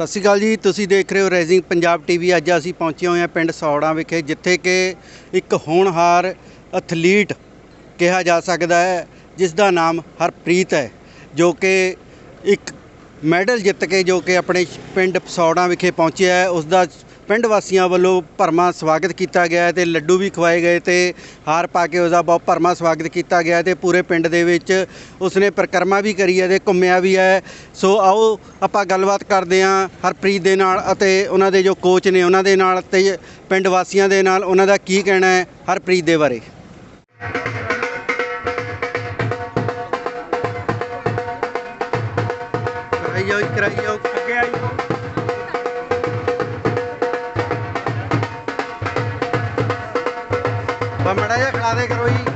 ਸਤਿ ਸ਼੍ਰੀ ਅਕਾਲ ਜੀ, ਤੁਸੀਂ ਦੇਖ ਰਹੇ ਹੋ ਰੈਜ਼ਿੰਗ ਪੰਜਾਬ ਟੀਵੀ। ਅੱਜ ਅਸੀਂ ਪਹੁੰਚੇ ਹੋਏ ਹਾਂ ਪਿੰਡ ਸੌੜਾ ਵਿਖੇ, ਜਿੱਥੇ ਕਿ ਇੱਕ ਹੋਣਹਾਰ ਐਥਲੀਟ ਕਿਹਾ ਜਾ ਸਕਦਾ ਹੈ, ਜਿਸ ਦਾ ਨਾਮ ਹਰਪ੍ਰੀਤ ਹੈ, ਜੋ ਕਿ ਇੱਕ ਮੈਡਲ ਜਿੱਤ ਕੇ, ਜੋ ਕਿ ਆਪਣੇ ਪਿੰਡ ਸੌੜਾ ਵਿਖੇ ਪਹੁੰਚਿਆ ਹੈ। ਉਸ ਦਾ ਪਿੰਡ ਵਾਸੀਆਂ ਵੱਲੋਂ ਭਰਮਾ ਸਵਾਗਤ ਕੀਤਾ ਗਿਆ ਹੈ ਤੇ ਲੱਡੂ ਵੀ ਖਵਾਏ ਗਏ ਤੇ ਹਾਰ ਪਾ ਕੇ ਉਸ ਦਾ ਬਹੁਤ ਭਰਮਾ ਸਵਾਗਤ ਕੀਤਾ ਗਿਆ ਹੈ ਤੇ ਪੂਰੇ ਪਿੰਡ ਦੇ ਵਿੱਚ ਉਸਨੇ ਪਰਿਕਰਮਾ ਵੀ ਕਰੀ ਹੈ ਤੇ ਘੁੰਮਿਆ ਵੀ ਹੈ। ਸੋ ਆਓ ਆਪਾਂ ਗੱਲਬਾਤ ਕਰਦੇ ਹਾਂ ਹਰਪ੍ਰੀਤ ਦੇ ਨਾਲ ਅਤੇ ਉਹਨਾਂ ਦੇ ਜੋ ਕੋਚ ਨੇ ਉਹਨਾਂ ਦੇ ਨਾਲ ਤੇ ਪਿੰਡ ਵਾਸੀਆਂ ਦੇ ਨਾਲ ਉਹਨਾਂ ਦਾ ਕੀ ਕਹਿਣਾ ਹੈ ਹਰਪ੍ਰੀਤ ਦੇ ਬਾਰੇ। ਕਰਾਈ ਜਾਓ ਕਰਾਈ ਜਾਓ। ਮੜਾ ਜਿਹਾ ਖੜਾ ਦੇ ਕਰੋ ਜੀ।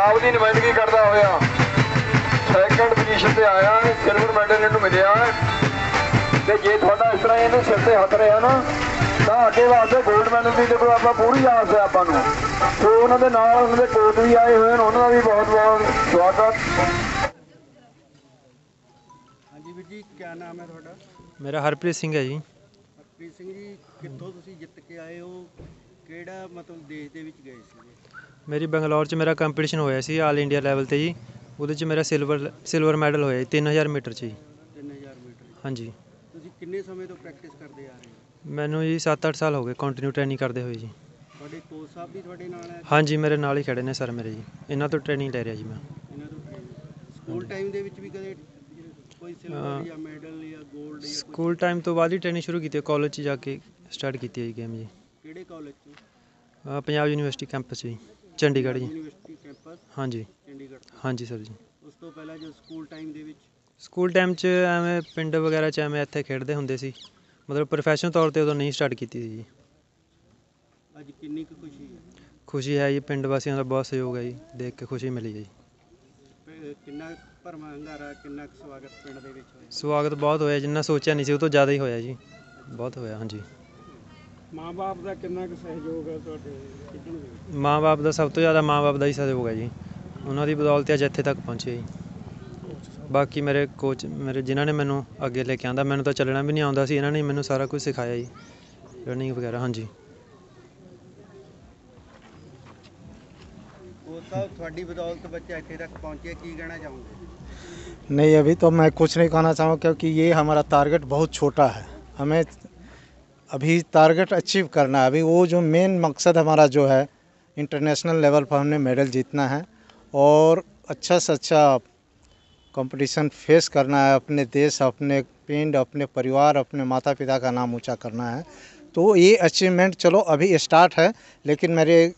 ਪੰਜਾਬ ਦੀ ਨੁਮਾਇੰਦਗੀ ਕਰਦਾ ਹੋਇਆ ਸੈਕੰਡ ਪੋਜੀਸ਼ਨ ਤੇ ਆਇਆ ਸਿਲਵਰ ਮੈਡਲ ਇਹਨੂੰ ਮਿਲਿਆ। ਤੇ ਜੇ ਤੁਹਾਡਾ ਇਸ ਤਰ੍ਹਾਂ ਇਹਨੂੰ ਸਿਰ ਤੇ ਹੱਥ ਰਿਹਾ ਨਾ ਤਾਂ ਅੱਗੇ ਵਾਸਤੇ 골ਡ ਮੈਡਲ ਦੀ ਦੇਖੋ ਆਪਾਂ ਪੂਰੀ ਆਸ ਹੈ ਆਪਾਂ ਨੂੰ। ਤੇ ਉਹਨਾਂ ਦੇ ਨਾਲ ਉਹਨਾਂ ਦੇ ਕੋਚ ਵੀ ਆਏ ਹੋਏ ਨੇ ਉਹਨਾਂ ਦਾ ਵੀ ਬਹੁਤ ਬਹੁਤ ਸਵਾਗਤ। ਹਾਂਜੀ ਵੀਰ ਜੀ ਕੀ ਨਾਮ ਹੈ ਤੁਹਾਡਾ? ਮੇਰਾ ਹਰਪ੍ਰੀਤ ਸਿੰਘ ਹੈ ਜੀ। ਹਰਪ੍ਰੀਤ ਸਿੰਘ ਜੀ ਕਿੱਥੋਂ ਤੁਸੀਂ ਜਿੱਤ ਕੇ ਆਏ ਹੋ? ਕਿਹੜਾ ਮਤਲਬ ਦੇਸ਼ ਦੇ ਵਿੱਚ ਗਏ ਸੀਗੇ ਮੇਰੀ ਬੰਗਲੌਰ 'ਚ ਮੇਰਾ ਕੰਪੀਟੀਸ਼ਨ ਹੋਇਆ ਸੀ ਆਲ ਇੰਡੀਆ ਲੈਵਲ ਤੇ ਜੀ। ਉਹਦੇ 'ਚ ਮੇਰਾ ਸਿਲਵਰ ਸਿਲਵਰ ਮੈਡਲ ਹੋਇਆ ਜੀ 3000 ਮੀਟਰ 'ਚ ਜੀ। 3000 ਮੀਟਰ ਹਾਂਜੀ। ਤੁਸੀਂ ਕਿੰਨੇ ਸਮੇਂ ਤੋਂ ਪ੍ਰੈਕਟਿਸ ਕਰਦੇ ਆ ਰਹੇ ਹੋ? ਮੈਨੂੰ ਜੀ 7-8 ਸਾਲ ਹੋ ਗਏ ਕੰਟੀਨਿਊ ਟ੍ਰੇਨਿੰਗ ਕਰਦੇ ਹੋਏ ਜੀ। ਤੁਹਾਡੇ ਕੋਚ ਸਾਹਿਬ ਵੀ ਤੁਹਾਡੇ ਨਾਲ ਹੈ? ਹਾਂਜੀ ਮੇਰੇ ਨਾਲ ਹੀ ਖੜੇ ਨੇ ਸਰ ਮੇਰੇ ਜੀ। ਇਹਨਾਂ ਤੋਂ ਟ੍ਰੇਨਿੰਗ ਲੈ ਰਿਹਾ ਜੀ ਮੈਂ। ਇਹਨਾਂ ਤੋਂ training? ਸਕੂਲ ਟਾਈਮ ਦੇ ਵਿੱਚ ਵੀ ਕਦੇ ਕੋਈ ਸਿਲਵਰ ਹਾਂ। ਜਾਂ ਮੈਡਲ ਜਾਂ 골ਡ ਜਾਂ ਕੁਛ? ਸਕੂਲ ਟਾਈਮ ਤੋਂ ਬਾਅਦ ਹੀ ਟ੍ਰੇਨਿੰਗ ਸ਼ੁਰੂ ਕੀਤੀ ਕਾਲਜ 'ਚ ਜਾ ਕੇ ਸਟਾਰਟ ਕੀਤੀ ਹੈ ਜੀ ਗੇਮ ਜੀ। ਕਿਹੜੇ ਕਾਲਜ ਅਹ ਪੰਜਾਬ ਯੂਨੀਵਰਸਿਟੀ ਕੈਂਪਸ ਜੀ ਚੰਡੀਗੜ੍ਹ ਜੀ। ਯੂਨੀਵਰਸਿਟੀ ਕੈਂਪਸ ਹਾਂਜੀ। ਚੰਡੀਗੜ੍ਹ। ਹਾਂਜੀ ਸਰ ਜੀ। ਉਸ ਤੋਂ ਪਹਿਲਾਂ ਜੋ ਸਕੂਲ ਟਾਈਮ ਦੇ ਵਿੱਚ? ਸਕੂਲ ਟਾਈਮ 'ਚ ਐਵੇਂ ਪਿੰਡ ਵਗੈਰਾ 'ਚ ਐਵੇਂ ਇੱਥੇ ਖੇਡਦੇ ਹੁੰਦੇ ਸੀ। ਮਤਲਬ ਪ੍ਰੋਫੈਸ਼ਨਲ ਤੌਰ ਤੇ ਉਦੋਂ ਨਹੀਂ ਸਟਾਰਟ ਕੀਤੀ ਸੀ ਜੀ। ਅੱਜ ਕਿੰਨੀ ਕੁ ਖੁਸ਼ੀ ਹੈ? ਖੁਸ਼ੀ ਹੈ ਜੀ ਪਿੰਡ ਵਾਸੀਆਂ ਦਾ ਬਹੁਤ ਸਹਿਯੋਗ ਹੈ ਜੀ ਦੇਖ ਕੇ ਖੁਸ਼ੀ ਮਿਲੀ ਹੈ ਜੀ। ਪ- ਕਿੰਨਾ ਭਰਮਾ ਹੰਗਾਰਾ ਕਿੰਨਾ ਕੁ ਸਵਾਗਤ ਪਿੰਡ ਦੇ ਵਿੱਚ ਹੋਇਆ? ਸਵਾਗਤ ਬਹੁਤ ਹੋਇਆ ਜਿੰਨਾ ਸੋਚਿਆ ਨਹੀਂ ਸੀ ਉਹ ਤੋਂ ਜ਼ਿਆਦਾ ਹੀ ਹੋਇਆ ਜੀ। ਬਹੁਤ ਹੋਇਆ ਹਾਂਜੀ। ਮਾਂ-ਬਾਪ ਦਾ ਕਿੰਨਾ ਕੁ ਸਹਿਯੋਗ ਹੈ ਤੁਹਾਡੇ ਖੇਡਣ ਦੇ ਵਿੱਚ ਮਾਂ-ਬਾਪ ਦਾ ਸਭ ਤੋਂ ਜ਼ਿਆਦਾ ਮਾਂ-ਬਾਪ ਦਾ ਹੀ ਸਹਿਯੋਗ ਹੈ ਜੀ ਉਹਨਾਂ ਦੀ ਬਦੌਲਤ ਅੱਜ ਇੱਥੇ ਤੱਕ ਪਹੁੰਚੇ ਜੀ ਬਾਕੀ ਮੇਰੇ ਕੋਚ ਮੇਰੇ ਜਿਨ੍ਹਾਂ ਨੇ ਮੈਨੂੰ ਅੱਗੇ ਲੈ ਕੇ ਆਂਦਾ ਮੈਨੂੰ ਤਾਂ ਚੱਲਣਾ ਵੀ ਨਹੀਂ ਆਉਂਦਾ ਸੀ ਇਹਨਾਂ ਨੇ ਮੈਨੂੰ ਸਾਰਾ ਕੁਝ ਸਿਖਾਇਆ ਜੀ ਰਨਿੰਗ ਵਗੈਰਾ ਹਾਂਜੀ ਉਹ ਸਾਹਿਬ ਤੁਹਾਡੀ ਬਦੌਲਤ ਬੱਚਾ ਇੱਥੇ ਤੱਕ ਪਹੁੰਚਿਆ ਕੀ ਕਹਿਣਾ ਚਾਹੋਗੇ नहीं अभी तो मैं कुछ नहीं कहना चाहूँ क्योंकि ये हमारा टारगेट बहुत छोटा है हमें अभी टारगेट अचीव करना है। अभी वो जो मेन मकसद हमारा जो है इंटरनेशनल लेवल पर हमने मेडल जीतना है और अच्छा से अच्छा कंपटीशन फेस करना है, अपने देश, अपने पिंड, अपने परिवार, अपने माता पिता का नाम ऊँचा करना है। तो ये अचीवमेंट चलो अभी स्टार्ट है, लेकिन मेरे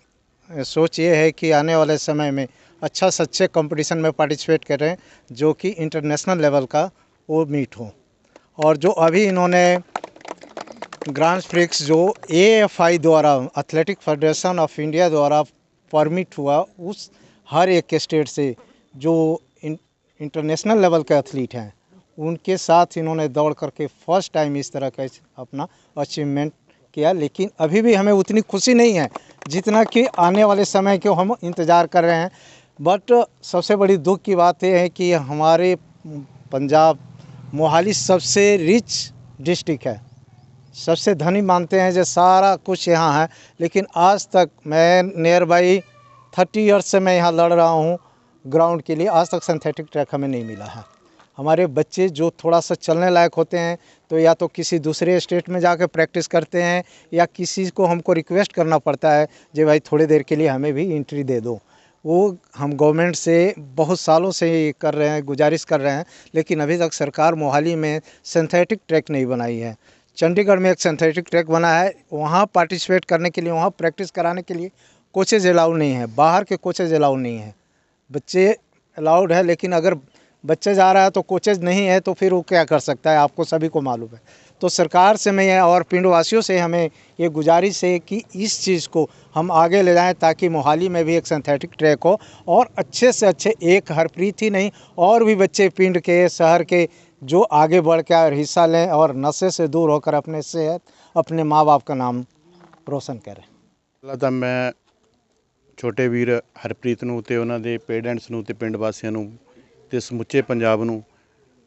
सोच ये है कि आने वाले समय में अच्छा से अच्छे कंपटीशन में पार्टिसिपेट करें, जो कि इंटरनेशनल लेवल का वो मीट हो। और जो अभी इन्होंने ग्रांड प्रिक्स जो ए एफ़ आई द्वारा एथलेटिक फेडरेशन ऑफ़ इंडिया द्वारा परमिट हुआ, उस हर एक स्टेट से जो इंटरनेशनल लेवल के एथलीट हैं, उनके साथ इन्होंने दौड़ करके फ़र्स्ट टाइम इस तरह का अपना अचीवमेंट किया। लेकिन अभी भी हमें उतनी खुशी नहीं है, जितना कि आने वाले समय के हम इंतज़ार कर रहे हैं। बट सबसे बड़ी दुख की बात यह है कि हमारे पंजाब मोहाली सबसे रिच डिस्ट्रिक्ट है। सबसे धनी मानते हैं जो सारा कुछ यहाँ है। लेकिन आज तक मैं नियर बाई थर्टी ईयर्स से मैं यहाँ लड़ रहा हूँ। ग्राउंड के लिए आज तक सिंथेटिक ट्रैक हमें नहीं मिला है। हमारे बच्चे जो थोड़ा सा चलने लायक होते हैं तो या तो किसी दूसरे स्टेट में जाकर प्रैक्टिस करते हैं, या किसी को हमको रिक्वेस्ट करना पड़ता है, जो भाई थोड़ी देर के लिए हमें भी इंट्री दे दो। वो हम गवर्नमेंट से बहुत सालों से ये कर रहे हैं, गुजारिश कर रहे हैं, लेकिन अभी तक सरकार मोहाली में सिंथेटिक ट्रैक नहीं बनाई है। चंडीगढ़ में एक सिंथेटिक ट्रैक बना है। वहाँ पार्टिसिपेट करने के लिए, वहाँ प्रैक्टिस कराने के लिए कोचेज अलाउ नहीं है। बाहर के कोचेज अलाउ नहीं है। बच्चे अलाउड है, लेकिन अगर बच्चे जा रहा है तो कोचेज नहीं है तो फिर वो क्या कर सकता है? आपको सभी को मालूम है। तो सरकार से मैं और पिंडवासियों से हमें ये गुजारिश है कि इस चीज़ को हम आगे ले जाएँ, ताकि मोहाली में भी एक सिंथेटिक ट्रैक हो और अच्छे से अच्छे, एक हरप्रीत ही नहीं, और भी बच्चे पिंड के, शहर के जो आगे बढ़ के और हिस्सा लें और नशे से दूर होकर अपने सेहत अपने माँ बाप का नाम रोशन करें ਪਹਿਲਾਂ ਤਾਂ ਮੈਂ ਛੋਟੇ ਵੀਰ ਹਰਪ੍ਰੀਤ ਨੂੰ ਤੇ ਉਹਨਾਂ ਦੇ ਪੇਰੈਂਟਸ ਨੂੰ ਤੇ ਪਿੰਡ ਵਾਸੀਆਂ ਨੂੰ ਤੇ ਸਮੁੱਚੇ ਪੰਜਾਬ ਨੂੰ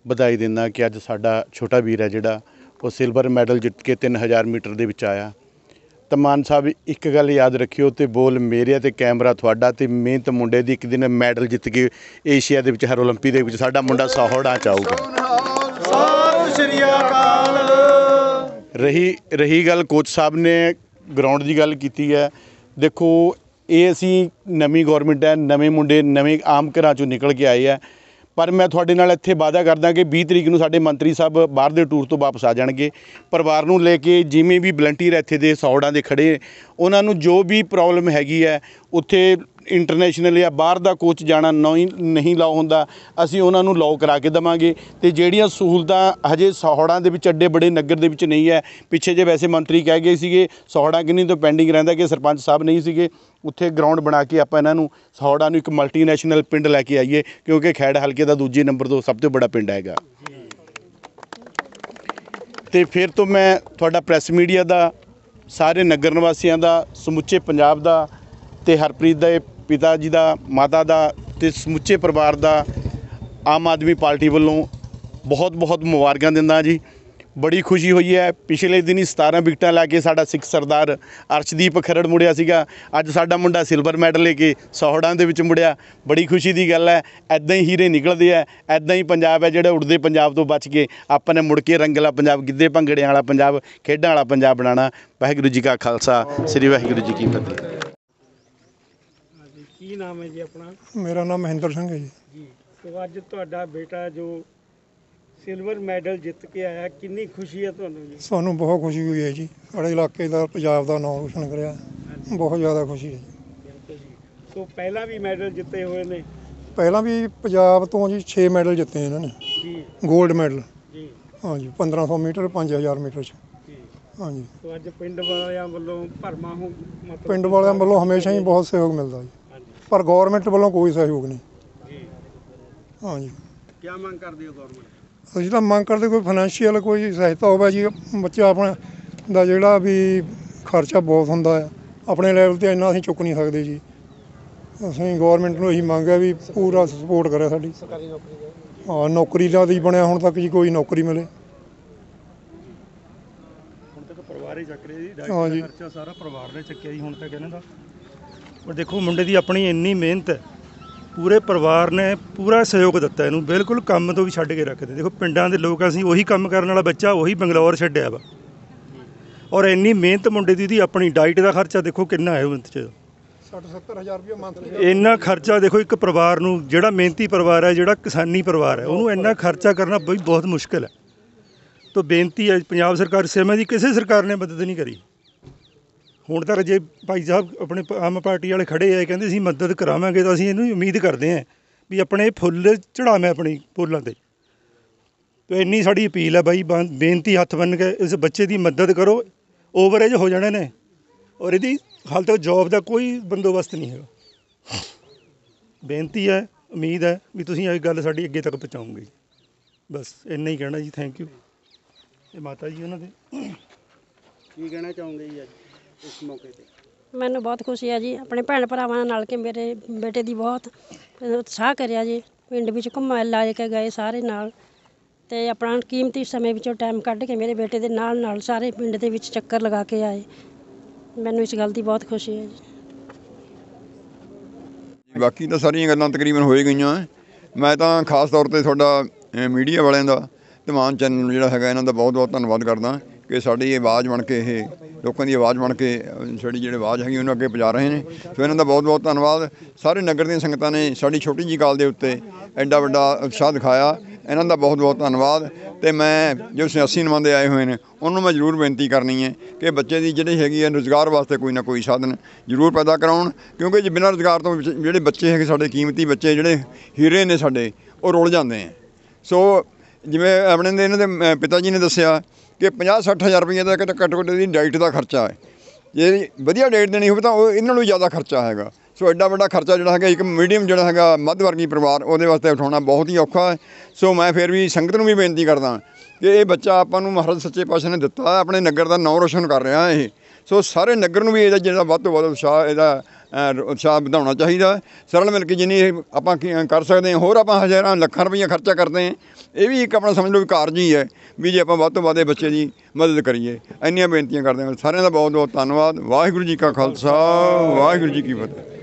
ਵਧਾਈ ਦਿੰਦਾ ਕਿ ਅੱਜ ਸਾਡਾ ਛੋਟਾ ਵੀਰ ਹੈ ਜਿਹੜਾ ਉਹ ਸਿਲਵਰ ਮੈਡਲ ਜਿੱਤ ਕੇ 3000 ਮੀਟਰ ਦੇ ਵਿੱਚ ਆਇਆ ਤਾਂ ਮਾਨ ਸਾਹਿਬ ਇੱਕ ਗੱਲ ਯਾਦ ਰੱਖਿਓ ਤੇ ਬੋਲ ਮੇਰੇ ਤੇ ਕੈਮਰਾ ਤੁਹਾਡਾ ਤੇ ਮਿਹਨਤ ਮੁੰਡੇ ਦੀ ਇੱਕ ਦਿਨ ਮੈਡਲ ਜਿੱਤ ਕੇ ਏਸ਼ੀਆ ਦੇ ਵਿੱਚ ਹਰ 올림픽 ਦੇ ਵਿੱਚ ਸਾਡਾ ਮੁੰਡਾ ਸੌੜਾ ਚ ਆਊਗਾ ਸ੍ਰੀ ਰਹੀ ਰਹੀ ਗੱਲ ਕੋਚ ਸਾਹਿਬ ਨੇ ਗਰਾਊਂਡ ਦੀ ਗੱਲ ਕੀਤੀ ਹੈ। ਦੇਖੋ, ਇਹ ਅਸੀਂ ਨਵੀਂ ਗਵਰਨਮੈਂਟ ਹੈ, ਨਵੇਂ ਮੁੰਡੇ, ਨਵੇਂ ਆਮ ਘਰਾਂ ਚੋਂ ਨਿਕਲ ਕੇ ਆਏ ਆ ਪਰ ਮੈਂ ਤੁਹਾਡੇ ਨਾਲ ਇੱਥੇ ਵਾਅਦਾ ਕਰਦਾ ਕਿ 20 ਤਰੀਕ ਨੂੰ ਸਾਡੇ ਮੰਤਰੀ ਸਾਹਿਬ ਬਾਹਰ ਦੇ ਟੂਰ ਤੋਂ ਵਾਪਸ ਆ ਜਾਣਗੇ। ਪਰਿਵਾਰ ਨੂੰ ਲੈ ਕੇ ਜਿਵੇਂ ਵੀ ਵਲੰਟੀਅਰ ਇੱਥੇ ਦੇ ਸੌੜਾਂ ਦੇ ਖੜੇ ਉਹਨਾਂ ਨੂੰ ਜੋ ਵੀ ਪ੍ਰੋਬਲਮ ਹੈਗੀ ਹੈ ਉੱਥੇ ਇੰਟਰਨੈਸ਼ਨਲ ਜਾਂ ਬਾਹਰ ਦਾ ਕੋਚ ਜਾਣਾ ਨਹੀਂ ਨਹੀਂ ਲਾਓ ਹੁੰਦਾ, ਅਸੀਂ ਉਹਨਾਂ ਨੂੰ ਲਾਓ ਕਰਾ ਕੇ ਦਵਾਂਗੇ। ਤੇ ਜਿਹੜੀਆਂ ਸਹੂਲਤਾਂ ਹਜੇ ਸੌੜਾਂ ਦੇ ਵਿੱਚ, ਅੱਡੇ ਬੜੇ ਨਗਰ ਦੇ ਵਿੱਚ ਨਹੀਂ ਹੈ। ਪਿੱਛੇ ਜੇ ਵੈਸੇ ਮੰਤਰੀ ਕਹਿ ਗਏ ਸੀਗੇ ਸੌੜਾਂ ਕਿੰਨੀ ਤੋਂ ਪੈਂਡਿੰਗ ਰਹਿੰਦਾ ਕਿ ਸਰਪੰਚ ਸਾਹਿਬ ਨਹੀਂ ਸੀਗੇ, ਉੱਥੇ ਗਰਾਊਂਡ ਬਣਾ ਕੇ ਆਪਾਂ ਇਹਨਾਂ ਨੂੰ ਸੌੜਾਂ ਨੂੰ ਇੱਕ ਮਲਟੀਨੈਸ਼ਨਲ ਪਿੰਡ ਲੈ ਕੇ ਆਈਏ, ਕਿਉਂਕਿ ਖੈੜ ਹਲਕੇ ਦਾ ਦੂਜੇ ਨੰਬਰ ਤੋਂ ਸਭ ਤੋਂ ਵੱਡਾ ਪਿੰਡ ਹੈਗਾ। ਤੇ ਫਿਰ ਤੋਂ ਮੈਂ ਤੁਹਾਡਾ ਪ੍ਰੈਸ ਮੀਡੀਆ ਦਾ, ਸਾਰੇ ਨਗਰ ਨਿਵਾਸੀਆਂ ਦਾ, ਸਮੁੱਚੇ ਪੰਜਾਬ ਦਾ ਤੇ ਹਰਪ੍ਰੀਤ ਦੇ ਪਿਤਾ ਜੀ ਦਾ, ਮਾਤਾ ਦਾ ਤੇ ਸਮੁੱਚੇ ਪਰਿਵਾਰ ਦਾ ਆਮ ਆਦਮੀ ਪਾਰਟੀ ਵੱਲੋਂ ਬਹੁਤ ਬਹੁਤ ਮੁਬਾਰਕਾਂ ਦਿੰਦਾ ਜੀ। ਬੜੀ ਖੁਸ਼ੀ ਹੋਈ ਹੈ। ਪਿਛਲੇ ਦਿਨੀ 17 ਵਿਕਟਾਂ ਲੈ ਕੇ ਸਾਡਾ ਸਿੱਖ ਸਰਦਾਰ ਅਰਸ਼ਦੀਪ ਖਰੜ ਮੁੜਿਆ ਸੀਗਾ। ਅੱਜ ਸਾਡਾ ਮੁੰਡਾ ਸਿਲਵਰ ਮੈਡਲ ਲੈ ਕੇ ਸੌੜਾਂ ਦੇ ਵਿੱਚ ਮੁੜਿਆ। ਬੜੀ ਖੁਸ਼ੀ ਦੀ ਗੱਲ ਹੈ ਐਦਾਂ ਹੀ ਹੀਰੇ ਨਿਕਲਦੇ ਆ ਐਦਾਂ ਹੀ ਪੰਜਾਬ ਹੈ ਜਿਹੜਾ ਉੜਦੇ ਪੰਜਾਬ ਤੋਂ ਬਚ ਕੇ ਆਪਾਂ ਨੇ ਮੁੜ ਕੇ ਰੰਗਲਾ ਪੰਜਾਬ, ਗਿੱਧੇ ਭੰਗੜਿਆਂ ਵਾਲਾ ਪੰਜਾਬ, ਖੇਡਾਂ ਵਾਲਾ ਪੰਜਾਬ ਬਣਾਉਣਾ। ਵਾਹਿਗੁਰੂ ਜੀ ਕਾ ਖਾਲਸਾ, ਸ੍ਰੀ ਵਾਹਿਗੁਰੂ ਜੀ ਕੀ ਫਤਿਹ। ਕੀ ਨਾਮ ਹੈ ਜੀ ਆਪਣਾ? ਮੇਰਾ ਨਾਮ ਮਹਿੰਦਰ ਸਿੰਘ ਹੈ ਜੀ। ਜੀ ਸੋ ਅੱਜ ਤੁਹਾਡਾ ਬੇਟਾ ਜੋ ਸਿਲਵਰ ਮੈਡਲ ਜਿੱਤ ਕੇ ਆਇਆ ਕਿੰਨੀ ਖੁਸ਼ੀ ਹੈ ਤੁਹਾਨੂੰ ਜੀ? ਸਾਨੂੰ ਬਹੁਤ ਖੁਸ਼ੀ ਹੋਈ ਹੈ ਜੀ। ਸਾਡੇ ਇਲਾਕੇ ਦਾ ਪੰਜਾਬ ਦਾ ਨਾਮ ਰੋਸ਼ਨ ਕਰਿਆ। ਬਹੁਤ ਜ਼ਿਆਦਾ ਖੁਸ਼ੀ ਹੈ ਜੀ। ਬਿਲਕੁਲ ਜੀ। ਪਹਿਲਾਂ ਵੀ ਮੈਡਲ ਜਿੱਤੇ ਹੋਏ ਨੇ? ਪਹਿਲਾਂ ਵੀ ਪੰਜਾਬ ਤੋਂ ਜੀ 6 ਮੈਡਲ ਜਿੱਤੇ ਇਹਨਾਂ ਨੇ। ਜੀ। 골ਡ ਮੈਡਲ ਜੀ। ਹਾਂਜੀ 1500 ਮੀਟਰ 5000 ਮੀਟਰ ਚ। ਜੀ। ਹਾਂਜੀ। ਸੋ ਅੱਜ ਪਿੰਡ ਵਾਲਿਆਂ ਵੱਲੋਂ ਭਰਮਾ ਹੋ ਮਤਲਬ ਪਿੰਡ ਵਾਲਿਆਂ ਵੱਲੋਂ ਹਮੇਸ਼ਾ ਹੀ ਬਹੁਤ ਸਹਿਯੋਗ ਮਿਲਦਾ ਜੀ। ਪਰ ਗਵਰਨਮੈਂਟ ਵੱਲੋਂ ਕੋਈ ਸਹਿਯੋਗ ਨਹੀਂ। ਜੀ ਹਾਂਜੀ। ਕੀ ਮੰਗ ਕਰਦੇ ਹੋ ਗਵਰਨਮੈਂਟ ਅਸੀਂ ਤਾਂ ਮੰਗ ਕਰਦੇ ਕੋਈ ਫਾਈਨੈਂਸ਼ੀਅਲ ਕੋਈ ਸਹਾਇਤਾ ਹੋਵੇ ਜੀ ਬੱਚਾ ਆਪਣਾ ਦਾ ਜਿਹੜਾ ਵੀ ਖਰਚਾ ਬਹੁਤ ਹੁੰਦਾ ਹੈ ਆਪਣੇ ਲੈਵਲ ਤੇ ਇੰਨਾ ਅਸੀਂ ਚੁੱਕ ਨਹੀਂ ਸਕਦੇ ਜੀ। ਅਸੀਂ ਗਵਰਨਮੈਂਟ ਨੂੰ ਇਹੀ ਮੰਗ ਹੈ ਵੀ ਪੂਰਾ ਸਪੋਰਟ ਕਰੇ ਸਾਡੀ। ਸਰਕਾਰੀ ਨੌਕਰੀ ਹਾਂ ਨੌਕਰੀ ਦਾ ਵੀ ਬਣਿਆ ਹੁਣ ਤੱਕ ਜੀ ਕੋਈ ਨੌਕਰੀ ਮਿਲੇ। ਹੁਣ ਤੱਕ ਪਰਿਵਾਰ ਹੀ ਚੱਕ ਰਿਹਾ ਜੀ ਹਾਂ। ਦਾ ਖਰਚਾ ਸਾਰਾ ਪਰਿਵਾਰ ਨੇ ਚੱਕਿਆ ਜੀ ਹੁਣ ਤੱਕ ਇਹਨਾਂ ਦਾ। ਪਰ ਦੇਖੋ ਮੁੰਡੇ ਦੀ ਆਪਣੀ ਇੰਨੀ ਮਿਹਨਤ ਹੈ ਪੂਰੇ ਪਰਿਵਾਰ ਨੇ ਪੂਰਾ ਸਹਿਯੋਗ ਦਿੱਤਾ ਇਹਨੂੰ ਬਿਲਕੁਲ ਕੰਮ ਤੋਂ ਵੀ ਛੱਡ ਕੇ ਰੱਖਦੇ। ਦੇਖੋ ਪਿੰਡਾਂ ਦੇ ਲੋਕ ਅਸੀਂ ਉਹੀ ਕੰਮ ਕਰਨ ਵਾਲਾ ਬੱਚਾ ਉਹੀ ਬੰਗਲੌਰ ਛੱਡਿਆ ਵਾ। ਔਰ ਇੰਨੀ ਮਿਹਨਤ ਮੁੰਡੇ ਦੀ ਉਹਦੀ ਆਪਣੀ ਡਾਈਟ ਦਾ ਖਰਚਾ ਦੇਖੋ ਕਿੰਨਾ ਹੈ ਉਹਦੇ ਚ। 60 70000 ਰੁਪਏ ਮੰਥਲੀ ਇੰਨਾ ਖਰਚਾ ਦੇਖੋ ਇੱਕ ਪਰਿਵਾਰ ਨੂੰ ਜਿਹੜਾ ਮਿਹਨਤੀ ਪਰਿਵਾਰ ਹੈ ਜਿਹੜਾ ਕਿਸਾਨੀ ਪਰਿਵਾਰ ਹੈ ਉਹਨੂੰ ਇੰਨਾ ਖਰਚਾ ਕਰਨਾ ਬਈ ਬਹੁਤ ਮੁਸ਼ਕਲ ਹੈ। ਤੋ ਬੇਨਤੀ ਹੈ ਪੰਜਾਬ ਸਰਕਾਰ ਸੇਮਾ ਦੀ ਕਿਸੇ ਸਰਕਾਰ ਨੇ ਮਦਦ ਨਹੀਂ ਕਰੀ। ਹੁਣ ਤੱਕ ਜੇ ਭਾਈ ਸਾਹਿਬ ਆਪਣੇ ਆਮ ਪਾਰਟੀ ਵਾਲੇ ਖੜੇ ਆ ਕਹਿੰਦੇ ਅਸੀਂ ਮਦਦ ਕਰਾਵਾਂਗੇ ਤਾਂ ਅਸੀਂ ਇਹਨੂੰ ਉਮੀਦ ਕਰਦੇ ਹਾਂ ਵੀ ਆਪਣੇ ਫੁੱਲ ਚੜਾਵੇਂ ਆਪਣੀ ਫੁੱਲਾਂ ਤੇ। ਤੇ ਇੰਨੀ ਸਾਡੀ ਅਪੀਲ ਹੈ ਬਾਈ ਬੇਨਤੀ ਹੱਥ ਬੰਨ ਕੇ ਇਸ ਬੱਚੇ ਦੀ ਮਦਦ ਕਰੋ ਓਵਰੇਜ ਹੋ ਜਾਣੇ ਨੇ ਔਰ ਇਹਦੀ ਹਾਲ ਤੱਕ ਜੌਬ ਦਾ ਕੋਈ ਬੰਦੋਬਸਤ ਨਹੀਂ ਹੈਗਾ। ਬੇਨਤੀ ਹੈ, ਉਮੀਦ ਹੈ ਵੀ ਤੁਸੀਂ ਇਹ ਗੱਲ ਸਾਡੀ ਅੱਗੇ ਤੱਕ ਪਹੁੰਚਾਓਗੇ। ਬਸ, ਇੰਨਾ ਹੀ ਕਹਿਣਾ ਜੀ ਥੈਂਕ ਯੂ ਇਹ ਮਾਤਾ ਜੀ ਉਹਨਾਂ ਦੇ। ਕੀ ਕਹਿਣਾ ਚਾਹੋਗੇ ਜੀ ਅੱਜ? ਇਸ ਮੌਕੇ ਤੇ। ਮੈਨੂੰ ਬਹੁਤ ਖੁਸ਼ੀ ਹੈ ਜੀ ਆਪਣੇ ਭੈਣ ਭਰਾਵਾਂ ਨਾਲ ਕੇ ਮੇਰੇ ਬੇਟੇ ਦੀ ਬਹੁਤ ਉਤਸ਼ਾਹ ਕਰਿਆ ਜੀ ਪਿੰਡ ਵਿੱਚ ਘੁੰਮਾ ਲੈ ਕੇ ਗਏ ਸਾਰੇ ਨਾਲ। ਤੇ ਆਪਣਾ ਕੀਮਤੀ ਸਮੇਂ ਵਿੱਚੋਂ ਟਾਈਮ ਕੱਢ ਕੇ ਮੇਰੇ ਬੇਟੇ ਦੇ ਨਾਲ ਨਾਲ ਸਾਰੇ ਪਿੰਡ ਦੇ ਵਿੱਚ ਚੱਕਰ ਲਗਾ ਕੇ ਆਏ। ਮੈਨੂੰ ਇਸ ਗੱਲ ਦੀ ਬਹੁਤ ਖੁਸ਼ੀ ਹੈ ਜੀ। ਬਾਕੀ ਤਾਂ ਸਾਰੀਆਂ ਗੱਲਾਂ ਤਕਰੀਬਨ ਹੋ ਹੀ ਗਈਆਂ। ਮੈਂ ਤਾਂ ਖਾਸ ਤੌਰ ਤੇ ਤੁਹਾਡਾ ਮੀਡੀਆ ਵਾਲਿਆਂ ਦਾ ਧਮਾਨ ਚੈਨਲ ਜਿਹੜਾ ਹੈਗਾ ਇਹਨਾਂ ਦਾ ਬਹੁਤ ਬਹੁਤ ਧੰਨਵਾਦ ਕਰਦਾ ਕਿ ਸਾਡੀ ਇਹ ਆਵਾਜ਼ ਬਣ ਕੇ ਇਹ ਲੋਕਾਂ ਦੀ ਆਵਾਜ਼ ਬਣ ਕੇ ਸਾਡੀ ਜਿਹੜੀ ਆਵਾਜ਼ ਹੈਗੀ ਉਹਨੂੰ ਅੱਗੇ ਪਹੁੰਚਾ ਰਹੇ ਨੇ। ਸੋ ਇਹਨਾਂ ਦਾ ਬਹੁਤ ਬਹੁਤ ਧੰਨਵਾਦ। ਸਾਰੇ ਨਗਰ ਦੀਆਂ ਸੰਗਤਾਂ ਨੇ ਸਾਡੀ ਛੋਟੀ ਜਿਹੀ ਕਾਲ ਦੇ ਉੱਤੇ ਐਡਾ ਵੱਡਾ ਉਤਸ਼ਾਹ ਦਿਖਾਇਆ। ਇਹਨਾਂ ਦਾ ਬਹੁਤ ਬਹੁਤ ਧੰਨਵਾਦ। ਤੇ ਮੈਂ ਜੋ ਸਿਆਸੀ ਨੁਮਾਇੰਦੇ ਆਏ ਹੋਏ ਨੇ, ਉਹਨਾਂ ਨੂੰ ਮੈਂ ਜ਼ਰੂਰ ਬੇਨਤੀ ਕਰਨੀ ਹੈ ਕਿ ਬੱਚੇ ਦੀ ਜਿਹੜੀ ਹੈਗੀ ਹੈ ਰੁਜ਼ਗਾਰ ਵਾਸਤੇ ਕੋਈ ਨਾ ਕੋਈ ਸਾਧਨ ਜ਼ਰੂਰ ਪੈਦਾ ਕਰਾਉਣ। ਕਿਉਂਕਿ ਜੇ ਬਿਨਾਂ ਰੁਜ਼ਗਾਰ ਤੋਂ ਜਿਹੜੇ ਬੱਚੇ ਹੈਗੇ, ਸਾਡੇ ਕੀਮਤੀ ਬੱਚੇ, ਜਿਹੜੇ ਹੀਰੇ ਨੇ ਸਾਡੇ, ਉਹ ਰੁਲ ਜਾਂਦੇ ਆ। ਸੋ ਜਿਵੇਂ ਆਪਣੇ ਦੇ ਇਹਨਾਂ ਦੇ ਪਿਤਾ ਜੀ ਨੇ ਦੱਸਿਆ ਕਿ 50 60000 ਰੁਪਏ ਦਾ ਘੱਟੋ ਘੱਟ ਦੀ ਡਾਈਟ ਦਾ ਖਰਚਾ ਹੈ। ਜੇ ਵਧੀਆ ਡਾਈਟ ਦੇਣੀ ਹੋਵੇ ਤਾਂ ਉਹ ਇਹਨਾਂ ਨੂੰ ਵੀ ਜ਼ਿਆਦਾ ਖਰਚਾ ਹੈਗਾ। ਸੋ ਐਡਾ ਵੱਡਾ ਖਰਚਾ ਜਿਹੜਾ ਹੈਗਾ, ਇੱਕ ਮੀਡੀਅਮ ਜਿਹੜਾ ਹੈਗਾ, ਮੱਧ ਵਰਗੀ ਪਰਿਵਾਰ, ਉਹਦੇ ਵਾਸਤੇ ਉਠਾਉਣਾ ਬਹੁਤ ਹੀ ਔਖਾ ਹੈ। ਸੋ ਮੈਂ ਫਿਰ ਵੀ ਸੰਗਤ ਨੂੰ ਵੀ ਬੇਨਤੀ ਕਰਦਾ ਕਿ ਇਹ ਬੱਚਾ ਆਪਾਂ ਨੂੰ ਮਹਾਰਾਜ ਸੱਚੇ ਪਾਤਸ਼ਾਹ ਨੇ ਦਿੱਤਾ ਆਪਣੇ ਨਗਰ ਦਾ ਨਾਂ ਰੋਸ਼ਨ ਕਰ ਰਿਹਾ ਇਹ। ਸੋ ਸਾਰੇ ਨਗਰ ਨੂੰ ਵੀ ਇਹਦਾ ਜਿਹੜਾ ਵੱਧ ਤੋਂ ਵੱਧ ਉਤਸ਼ਾਹ, ਇਹਦਾ ਉਤਸ਼ਾਹ ਵਧਾਉਣਾ ਚਾਹੀਦਾ। ਸਰਲ ਮਿਲ ਕੇ ਜਿੰਨੀ ਆਪਾਂ ਕੀ- ਕਰ ਸਕਦੇ ਹਾਂ, ਹੋਰ ਆਪਾਂ ਹਜ਼ਾਰਾਂ, ਲੱਖਾਂ ਰੁਪਈਆ ਖਰਚਾ ਕਰਦੇ ਹਾਂ। ਇਹ ਵੀ ਇੱਕ ਆਪਣਾ ਸਮਝ ਲਓ ਕਾਰਜ ਹੀ ਹੈ ਵੀ ਜੇ ਆਪਾਂ ਵੱਧ ਤੋਂ ਵੱਧ ਇਹ ਬੱਚੇ ਦੀ ਮਦਦ ਕਰੀਏ। ਇੰਨੀਆਂ ਬੇਨਤੀਆਂ ਕਰਦੇ ਹਾਂ। ਸਾਰਿਆਂ ਦਾ ਬਹੁਤ ਬਹੁਤ ਧੰਨਵਾਦ। ਵਾਹਿਗੁਰੂ ਜੀ ਕਾ ਖਾਲਸਾ, ਵਾਹਿਗੁਰੂ ਜੀ ਕੀ ਫਤਿਹ।